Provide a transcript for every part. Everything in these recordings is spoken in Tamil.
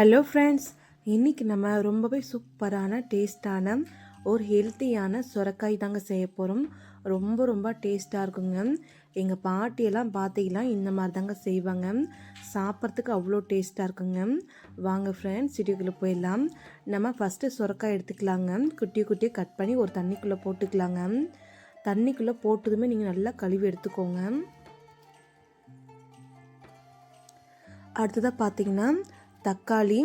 ஹலோ ஃப்ரெண்ட்ஸ் இன்றைக்கி நம்ம ரொம்பவே சூப்பரான டேஸ்ட்டான ஒரு ஹெல்த்தியான சுரக்காய் தாங்க செய்ய போகிறோம் ரொம்ப ரொம்ப டேஸ்ட்டாக இருக்குங்க. எங்கள் பாட்டியெல்லாம் பார்த்தீங்கன்னா இந்த மாதிரி தாங்க செய்வாங்க. சாப்பிட்றதுக்கு அவ்வளோ டேஸ்ட்டாக இருக்குங்க. வாங்க ஃப்ரெண்ட்ஸ் சிட்டிக்குள்ளே போயிடலாம். நம்ம ஃபஸ்ட்டு சுரக்காய் எடுத்துக்கலாங்க. குட்டி குட்டியை கட் பண்ணி ஒரு தண்ணிக்குள்ளே போட்டுக்கலாங்க. தண்ணிக்குள்ளே போட்டதுமே நீங்கள் நல்லா கழுவி எடுத்துக்கோங்க. அடுத்ததாக பார்த்தீங்கன்னா தக்காளி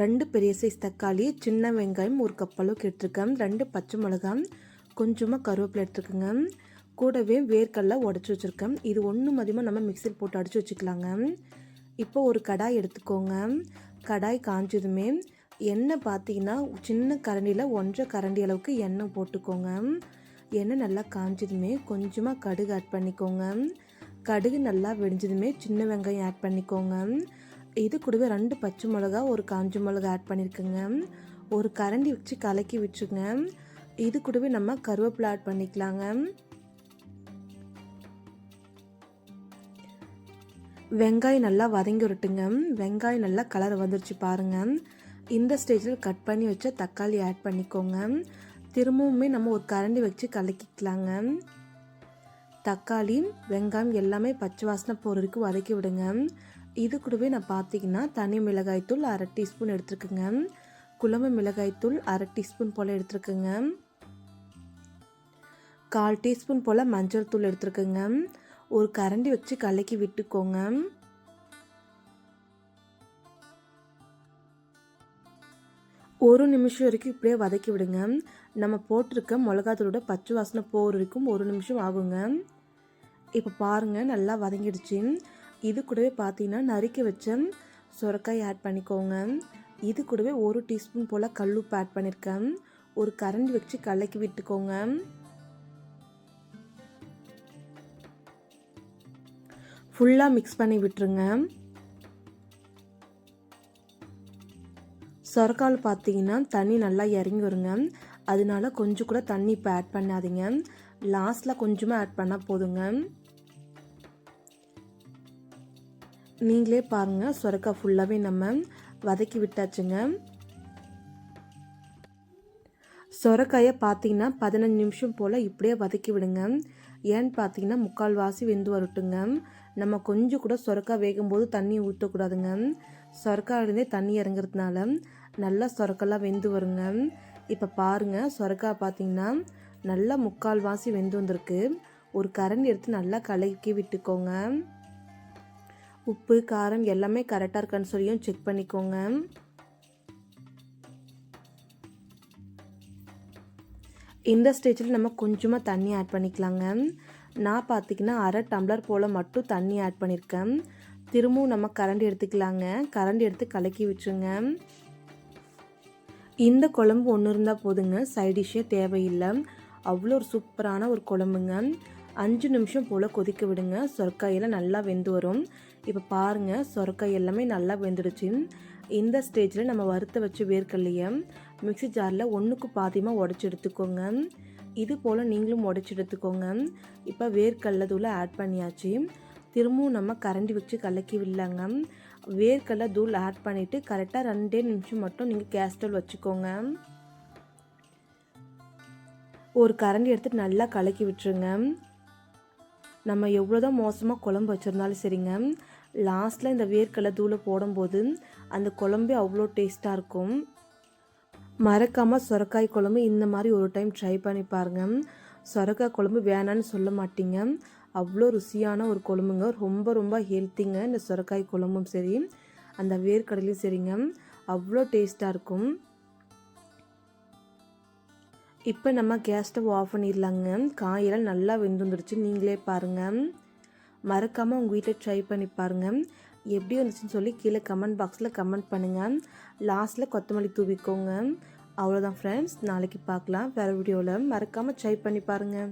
ரெண்டு பெரிய சைஸ் தக்காளி சின்ன வெங்காயம் ஒரு கப் அளவுக்கு எடுத்துருக்கேன். ரெண்டு பச்சை மிளகாய் கொஞ்சமாக கருவேப்பிலை எடுத்துருக்கேங்க. கூடவே வேர்க்கடலை உடச்சி வச்சுருக்கேன். இது ஒன்று மதியமாக நம்ம மிக்சியில் போட்டு அடித்து வச்சுக்கலாங்க. இப்போ ஒரு கடாய் எடுத்துக்கோங்க. கடாய் காஞ்சதுமே எண்ணெய் பார்த்தீங்கன்னா சின்ன கரண்டியில் ஒன்றரை கரண்டி அளவுக்கு எண்ணெய் போட்டுக்கோங்க. எண்ணெய் நல்லா காஞ்சதுமே கொஞ்சமாக கடுகு ஆட் பண்ணிக்கோங்க. கடுகு நல்லா வெடிஞ்சதுமே சின்ன வெங்காயம் ஆட் பண்ணிக்கோங்க. இது கூடவே ரெண்டு பச்சை மிளகா ஒரு காஞ்ச மிளகா ஆட் பண்ணியிருக்கேங்க ஒரு கரண்டி வச்சு கலக்கி வச்சுங்க இது கூடவே நம்ம கருவேப்பிலை ஆட் பண்ணிக்கலாங்க. வெங்காயம் நல்லா வதங்கி விட்டுங்க வெங்காயம் நல்லா கலர் வந்துருச்சு பாருங்க. இந்த ஸ்டேஜில் கட் பண்ணி வச்ச தக்காளி ஆட் பண்ணிக்கோங்க. திரும்பவுமே நம்ம ஒரு கரண்டி வச்சு கலக்கிக்கலாங்க. தக்காளி வெங்காயம் எல்லாமே பச்சை வாசனை போகிற வதக்கி விடுங்க. இது கூடவே நான் பார்த்தீங்கன்னா தனி மிளகாய்த்தூள் அரை டீஸ்பூன் எடுத்துருக்குங்க. குழம்பு மிளகாய்த்தூள் அரை டீஸ்பூன் போல் எடுத்துருக்குங்க. கால் டீஸ்பூன் போல் மஞ்சள் தூள் எடுத்துருக்குங்க. ஒரு கரண்டி வச்சு கலக்கி விட்டுக்கோங்க. ஒரு நிமிஷம் வரைக்கும் இப்படியே வதக்கி விடுங்க. நம்ம போட்டிருக்க மிளகாத்தூளோட பச்சை வாசனை போகிற வரைக்கும் ஒரு நிமிஷம் ஆகுங்க. இப்போ பாருங்கள் நல்லா வதங்கிடுச்சு. இது கூடவே பார்த்தீங்கன்னா நறுக்கி வச்ச சுரக்காய் ஆட் பண்ணிக்கோங்க. இது கூடவே ஒரு டீஸ்பூன் போல் கல்லுப்பு ஆட் பண்ணியிருக்கேன் ஒரு கரண்டி வச்சு கலக்கி விட்டுக்கோங்க. ஃபுல்லாக மிக்ஸ் பண்ணி விட்டுருங்க. சொரக்கால் பார்த்தீங்கன்னா தண்ணி நல்லா இறங்கி வருங்க. அதனால கொஞ்சம் கூட தண்ணி இப்போ ஆட் பண்ணாதீங்க. லாஸ்ட்டில் கொஞ்சமாக ஆட் பண்ணால் போதுங்க. நீங்களே பாருங்கள் சுரக்காய் ஃபுல்லாகவே நம்ம வதக்கி விட்டாச்சுங்க. சொரக்காயை பார்த்தீங்கன்னா பதினஞ்சு நிமிஷம் போல் இப்படியே வதக்கி விடுங்க. ஏன்னு பார்த்தீங்கன்னா முக்கால் வாசி வெந்து வரட்டுங்க. நம்ம கொஞ்சம் கூட சொரக்காய் வேகும்போது தண்ணி ஊற்றக்கூடாதுங்க சொரக்காயிலேருந்தே தண்ணி இறங்குறதுனால நல்லா சொரக்கெல்லாம் வெந்து வருங்க. இப்போ பாருங்கள் சொரக்காய் பார்த்தீங்கன்னா நல்லா முக்கால் வாசி வெந்து வந்திருக்கு. ஒரு கரண்டி எடுத்து நல்லா கலக்கி விட்டுக்கோங்க. உப்பு காரம் எல்லாமே கரெக்டாக இருக்கான்னு சொல்லியும் செக் பண்ணிக்கோங்க. இந்த ஸ்டேஜில் நம்ம கொஞ்சமாக தண்ணி ஆட் பண்ணிக்கலாங்க. நான் பார்த்திங்கன்னா அரை டம்ளர் போல் மட்டும் தண்ணி ஆட் பண்ணியிருக்கேன் திரும்பவும் நம்ம கரண்டி எடுத்துக்கலாங்க. கரண்டி எடுத்து கலக்கி விட்டுருங்க. இந்த குழம்பு ஒன்று இருந்தால் போதுங்க. சைடிஷ்ஷே தேவையில்லை. அவ்வளோ ஒரு சூப்பரான ஒரு குழம்புங்க. அஞ்சு நிமிஷம் போல் கொதிக்க விடுங்க. சொரக்காயெல்லாம் நல்லா வெந்து வரும். இப்போ பாருங்கள் சொரக்காய் எல்லாமே நல்லா வெந்துடுச்சு. இந்த ஸ்டேஜில் நம்ம வறுத்த வச்சு வேர்க்கல்லையை மிக்சி ஜாரில் ஒன்றுக்கு பாதியமாக உடச்சி எடுத்துக்கோங்க. இது போல் நீங்களும் உடச்சி எடுத்துக்கோங்க. இப்போ வேர்க்கடல தூளை ஆட் பண்ணியாச்சு. திரும்பவும் நம்ம கரண்டி வச்சு கலக்கி விடலாங்க வேர்க்கடல தூள் ஆட் பண்ணிவிட்டு கரெக்டாக ரெண்டே நிமிஷம் மட்டும் நீங்கள் கேஸ்டல் வச்சுக்கோங்க. ஒரு கரண்டி எடுத்துகிட்டு நல்லா கலக்கி விட்டுருங்க. நம்ம எவ்வளோ தான் மோசமாக குழம்பு வச்சுருந்தாலும் சரிங்க. லாஸ்ட்டில் இந்த வேர்க்கடலை தூளை போடும்போது அந்த குழம்பே அவ்வளோ டேஸ்ட்டாக இருக்கும். மறக்காமல் சுரக்காய் குழம்பு இந்த மாதிரி ஒரு டைம் ட்ரை பண்ணி பாருங்க. சுரக்காய் குழம்பு வேணான்னு சொல்ல மாட்டீங்க. அவ்வளோ ருசியான ஒரு குழம்புங்க. ரொம்ப ரொம்ப ஹெல்த்திங்க இந்த சுரக்காய் குழம்பும் சரி அந்த வேர்க்கடலையும் சரிங்க. அவ்வளோ டேஸ்ட்டாக இருக்கும். இப்போ நம்ம கேஸ் ஸ்டவ் ஆஃப் பண்ணிடலாங்க. காயெல்லாம் நல்லா வெந்துருந்துருச்சு. நீங்களே பாருங்கள் மறக்காமல் உங்கள் வீட்டில் ட்ரை பண்ணி பாருங்கள் எப்படி வந்துச்சுன்னு சொல்லி கீழே கமெண்ட் பாக்ஸில் கமெண்ட் பண்ணுங்கள் லாஸ்ட்டில் கொத்தமல்லி தூவிக்கோங்க. அவ்வளோதான் ஃப்ரெண்ட்ஸ் நாளைக்கு பார்க்கலாம். வேறு வீடியோவில் மறக்காமல் ட்ரை பண்ணி பாருங்கள்